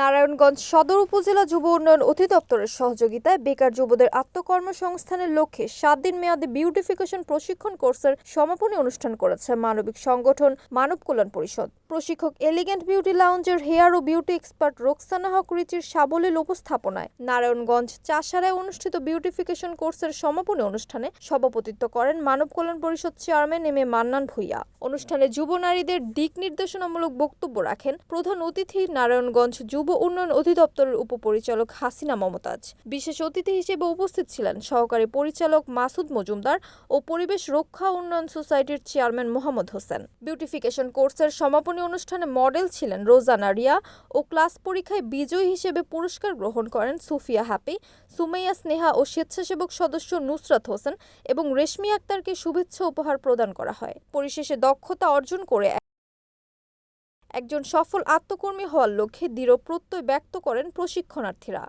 নারায়ণগঞ্জ সদর উপজেলা যুব উন্নয়ন অধিদপ্তরের সহযোগিতায় বেকার যুবদের আত্মকর্মসংস্থানের লক্ষ্যে সাত দিন মেয়াদে বিউটিফিকেশন প্রশিক্ষণ কোর্সের সমাপনী অনুষ্ঠান করেছে মানবিক সংগঠন মানব কল্যাণ পরিষদ। প্রশিক্ষক এলিগেন্ট বিউটি লাউঞ্জের হেয়ার ও বিউটি এক্সপার্ট রোকসানা হক রিচির সাবলীল উপস্থাপনায় নারায়ণগঞ্জ চাষারায় অনুষ্ঠিত বিউটিফিকেশন কোর্সের সমাপনী অনুষ্ঠানে সভাপতিত্ব করেন Manab Kalyan Parishad chairman M A Mannan Bhuiyan. অনুষ্ঠানে যুব নারীদের দিক নির্দেশনামূলক বক্তব্য রাখেন প্রধান অতিথি নারায়ণগঞ্জ যুব উন্নয়ন অধিদপ্তরের উপপরিচালক হাসিনা মমতাজ। বিশেষ অতিথি হিসেবে উপস্থিত ছিলেন সহকারী পরিচালক মাসুদ মজুমদার ও পরিবেশ রক্ষা উন্নয়ন সোসাইটির চেয়ারম্যান মোহাম্মদ হোসেন। বিউটিফিকেশন কোর্সের সমাপনী অনুষ্ঠানে মডেল ছিলেন রোজানা রিয়া ও ক্লাস পরীক্ষায় বিজয়ী হিসেবে পুরস্কার গ্রহণ করেন সুফিয়া হ্যাপি সুমাইয়া স্নেহা ও স্বেচ্ছাসেবক সদস্য নুসরাত হোসেন এবং রেশমি আক্তারকে শুভেচ্ছা উপহার প্রদান করা হয়। পরিশেষে দক্ষতা অর্জন করে একজন সফল আত্মকর্মী হওয়ার লক্ষ্যে দৃঢ় প্রত্যয় ব্যক্ত করেন প্রশিক্ষণার্থীরা।